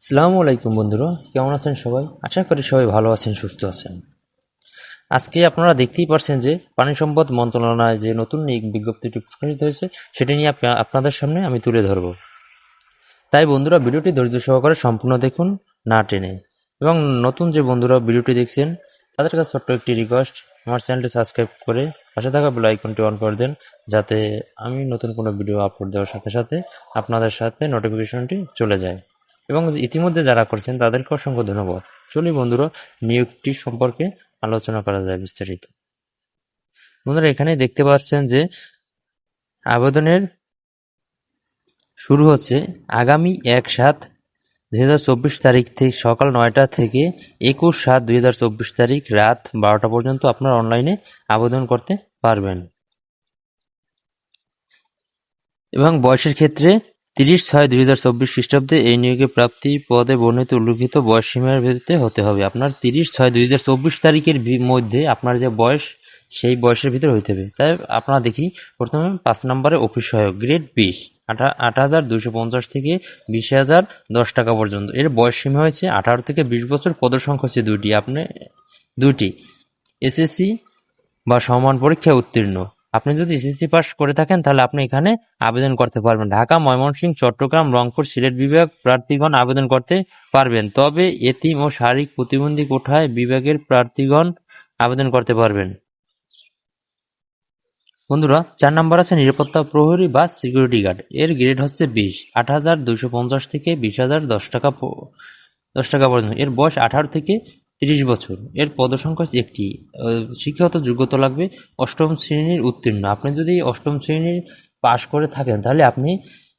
আসসালামু আলাইকুম বন্ধুরা, কেমন আছেন সবাই? আশা করি সবাই ভালো আছেন, সুস্থ আছেন। আজকে আপনারা দেখতেই পারছেন যে পানি সম্পদ মন্ত্রণালয় যে নতুন নিয়োগ বিজ্ঞপ্তিটি প্রকাশিত হয়েছে, সেটি নিয়ে আপনাদের সামনে আমি তুলে ধরব। তাই বন্ধুরা, ভিডিওটি ধৈর্য সহকারে সম্পূর্ণ দেখুন, না টেনে। এবং নতুন যে বন্ধুরা ভিডিওটি দেখছেন, তাদের কাছে ছোট্ট একটি রিকোয়েস্ট আমার চ্যানেলটি সাবস্ক্রাইব করে পাশে থাকা বেল আইকনটি অন করে দেন, যাতে আমি নতুন কোনো ভিডিও আপলোড দেওয়ার সাথে সাথে আপনাদের সাথে নোটিফিকেশনটি চলে যায়। এবং ইতিমধ্যে যারা করছেন, তাদেরকে অসংখ্য ধন্যবাদ। চলি বন্ধুরা, নিয়োগটি সম্পর্কে আলোচনা করা যায় বিস্তারিত। বন্ধুরা, এখানে দেখতে পাচ্ছেন যে আবেদনের শুরু হচ্ছে আগামী এক সাত দুই হাজার চব্বিশ তারিখ থেকে সকাল নয়টা থেকে একুশ সাত দুই হাজার চব্বিশ তারিখ রাত বারোটা পর্যন্ত আপনার অনলাইনে আবেদন করতে পারবেন। এবং বয়সের ক্ষেত্রে তিরিশ ছয় দুই হাজার চব্বিশ খ্রিস্টাব্দে এই নিয়োগে প্রাপ্তি পদে বর্ণিত উল্লিখিত বয়স সীমার ভিত্তিতে হতে হবে। আপনার তিরিশ ছয় দুই হাজার চব্বিশ তারিখের মধ্যে আপনার যে বয়স, সেই বয়সের ভিতরে হইতে হবে। তাই আপনারা দেখি, প্রথমে পাঁচ নম্বরে অফিস সহায়ক, গ্রেড বিশ আঠা আট হাজার দুশো পঞ্চাশ থেকে বিশ হাজার দশ টাকা পর্যন্ত। এর বয়স সীমা হয়েছে আঠারো থেকে বিশ বছর, পদের সংখ্যা হচ্ছে দুটি আপনি দুইটি। এসএসসি বা সমান পরীক্ষায় উত্তীর্ণ। আপনি যদি এসএসসি পাস করে থাকেন, তাহলে আপনি এখানে আবেদন করতে পারবেন। ঢাকা, ময়মনসিংহ, চট্টগ্রাম, রংপুর, সিলেট বিভাগ প্রার্থীগণ আবেদন করতে পারবেন। তবে এতিম ও শারীরিক প্রতিবন্ধী কোঠায় বিভাগের প্রার্থীগণ আবেদন করতে পারবেন। বন্ধুরা, চার নম্বর আছে নিরাপত্তা প্রহরী বা সিকিউরিটি গার্ড এর গ্রেড হচ্ছে বিশ। আট হাজার দুশো পঞ্চাশ থেকে বিশ হাজার দশ টাকা দশ টাকা পর্যন্ত। এর বয়স আঠারো থেকে তিরিশ বছর। এর পদসংখ্যা একটি শিক্ষাগত যোগ্যতা লাগবে অষ্টম শ্রেণির উত্তীর্ণ। আপনি যদি অষ্টম শ্রেণির পাশ করে থাকেন, তাহলে আপনি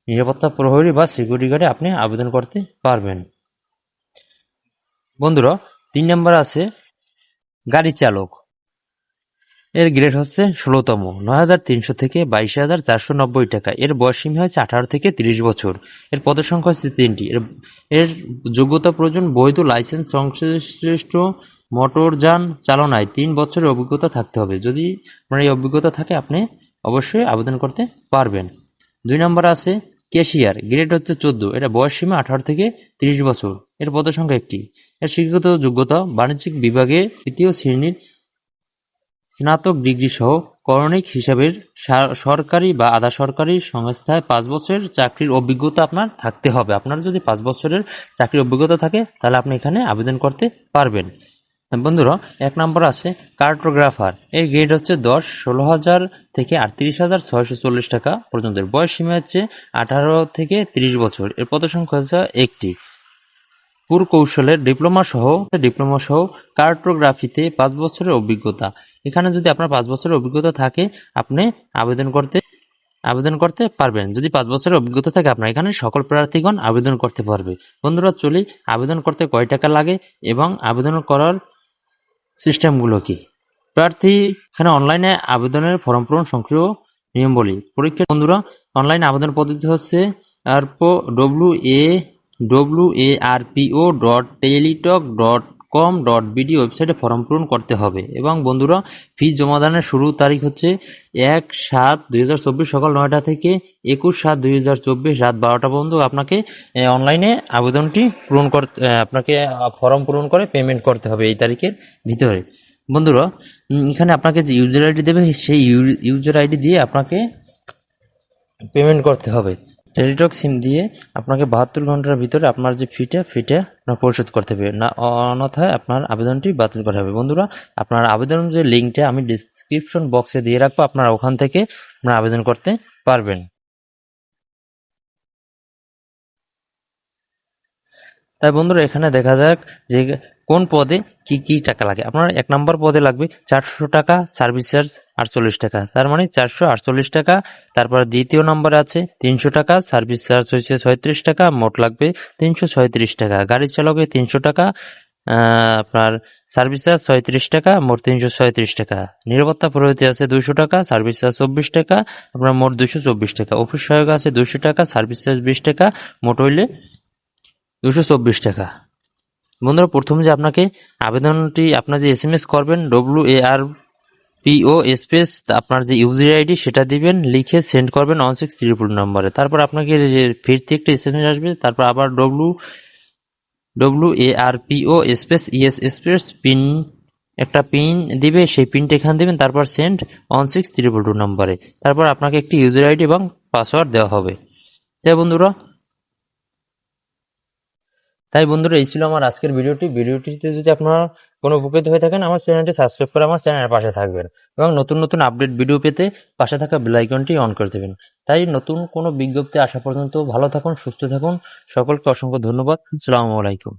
নিরাপত্তা প্রহরী বা সিকিউরিটি গার্ডে আপনি আবেদন করতে পারবেন। বন্ধুরা, তিন নম্বর আছে গাড়ি চালক। এর গ্রেড হচ্ছে ষোলোতম, নয় হাজার তিনশো থেকে বাইশ হাজার চারশো নব্বই টাকা। এর বয়স সীমা হচ্ছে আঠারো থেকে তিরিশ বছর। এর পদের সংখ্যা হচ্ছে তিনটি। এর এর যোগ্যতা প্রয়োজন বৈধ লাইসেন্স, সংশ্লিষ্ট মোটরযান চালনায় তিন বছরের অভিজ্ঞতা থাকতে হবে। যদি আপনার এই অভিজ্ঞতা থাকে, আপনি অবশ্যই আবেদন করতে পারবেন। দুই নম্বর আছে ক্যাশিয়ার গ্রেড হচ্ছে চোদ্দ। এটা বয়স সীমা আঠারো থেকে তিরিশ বছর। এর পদের সংখ্যা একটি। এর শিক্ষাগত যোগ্যতা বাণিজ্যিক বিভাগে তৃতীয় শ্রেণির স্নাতক ডিগ্রি সহ করণিক হিসাবের সরকারি বা আধা সরকারি সংস্থায় পাঁচ বছরের চাকরির অভিজ্ঞতা আপনার থাকতে হবে। আপনার যদি পাঁচ বছরের চাকরির অভিজ্ঞতা থাকে, তাহলে আপনি এখানে আবেদন করতে পারবেন। বন্ধুরা, এক নম্বর আছে কার্টোগ্রাফার। এর গ্রেড হচ্ছে দশ, ষোলো হাজার থেকে আটত্রিশ হাজার ছয়শো চল্লিশ টাকা পর্যন্ত। বয়স সীমা হচ্ছে আঠারো থেকে তিরিশ বছর। এর পদসংখ্যা হচ্ছে একটি। পুরকৌশলের ডিপ্লোমা সহ ডিপ্লোমা সহ কার্টোগ্রাফিতে পাঁচ বছরের অভিজ্ঞতা। এখানে যদি আপনার পাঁচ বছরের অভিজ্ঞতা থাকে, আপনি আবেদন করতে আবেদন করতে পারবেন। যদি পাঁচ বছরের অভিজ্ঞতা থাকে, আপনার এখানে সকল প্রার্থীগণ আবেদন করতে পারবে। বন্ধুরা, চলি, আবেদন করতে কয় টাকা লাগে এবং আবেদন করার সিস্টেমগুলো কি? প্রার্থী এখানে অনলাইনে আবেদনের ফর্ম পূরণ সক্রিয় নিয়ম বলি। পরীক্ষা, বন্ধুরা, অনলাইন আবেদন পদ্ধতি হচ্ছে আর W A W A R PO dot teletalk dot com dot BD ওয়েবসাইটে ফর্ম পূরণ করতে হবে। এবং বন্ধুরা ফি জমাদানের শুরু তারিখ হচ্ছে এক সাত দুই সকাল নয়টা থেকে একুশ সাত দুই হাজার চব্বিশ রাত বারোটা পর্যন্ত আপনাকে অনলাইনে আবেদনটি পূরণ করতে আপনাকে ফর্ম পূরণ করে পেমেন্ট করতে হবে এই তারিখের ভিতরে। বন্ধুরা এখানে আপনাকে যে ইউজার আইডি দেবে, সেই ইউজার আইডি দিয়ে আপনাকে পেমেন্ট করতে হবে। টেলিটক সিম দিয়ে আপনাকে বাহাত্তর ঘণ্টার ভিতরে আপনার যে ফিটা ফিটা আপনার পরিশোধ করতে হবে। না, অন্যথায় আপনার আবেদনটি বাতিল করা হবে। বন্ধুরা, আপনার আবেদন যে লিঙ্কটা আমি ডিসক্রিপশন বক্সে দিয়ে রাখব। আপনারা ওখান থেকে আপনারা আবেদন করতে পারবেন। তাই বন্ধুরা, এখানে দেখা যাক যে কোন পদে কি কি টাকা লাগে। আপনার এক নম্বর পদে লাগবে চারশো টাকা সার্ভিস চার্জ আটচল্লিশ টাকা। তার মানে চারশো আটচল্লিশ টাকা। তারপর দ্বিতীয় নম্বরে আছে তিনশো টাকা সার্ভিস চার্জ হচ্ছে ছয়ত্রিশ টাকা, মোট লাগবে তিনশো ছয়ত্রিশ টাকা। গাড়ি চালকে তিনশো টাকা আপনার সার্ভিস চার্জ ছয়ত্রিশ টাকা, মোট তিনশো ছয়ত্রিশ টাকা। নিরাপত্তা প্রহরীতে আছে দুশো টাকা সার্ভিস চার্জ চব্বিশ টাকা, আপনার মোট দুশো চব্বিশ টাকা। অফিস সহায়ক আছে দুশো টাকা সার্ভিস চার্জ বিশ টাকা, মোট হইলে দুশো চব্বিশ টাকা। বন্ধুরা, প্রথম যে আপনাকে আবেদনটি, আপনার যে এস এম এস করবেন W A R PO space আপনার যে ইউজার আইডি সেটা দিবেন, লিখে সেন্ড করবেন ওয়ান সিক্স ত্রিপুল নম্বরে। তারপর আপনাকে ফিরতি একটা এস এম এস আসবে, তারপর আবার W W A R P O space ES space pin একটা পিন দিবে, সেই পিনটা এখানে দেবেন, তারপর send one six triple two নম্বরে। তারপর আপনাকে একটি ইউজার আইডি এবং পাসওয়ার্ড দেওয়া হবে। তাই বন্ধুরা তাই বন্ধুরা, এই ছিল আমার আজকের ভিডিওটি। ভিডিওটিতে যদি আপনারা কোনো উপকৃত হয়ে থাকেন, আমার চ্যানেলটি সাবস্ক্রাইব করে আমার চ্যানেলের পাশে থাকবেন এবং নতুন নতুন আপডেট ভিডিও পেতে পাশে থাকা বেলাইকনটি অন করে দেবেন। তাই নতুন কোনো বিজ্ঞপ্তি আসা পর্যন্ত ভালো থাকুন, সুস্থ থাকুন। সকলকে অসংখ্য ধন্যবাদ। আসসালামু আলাইকুম।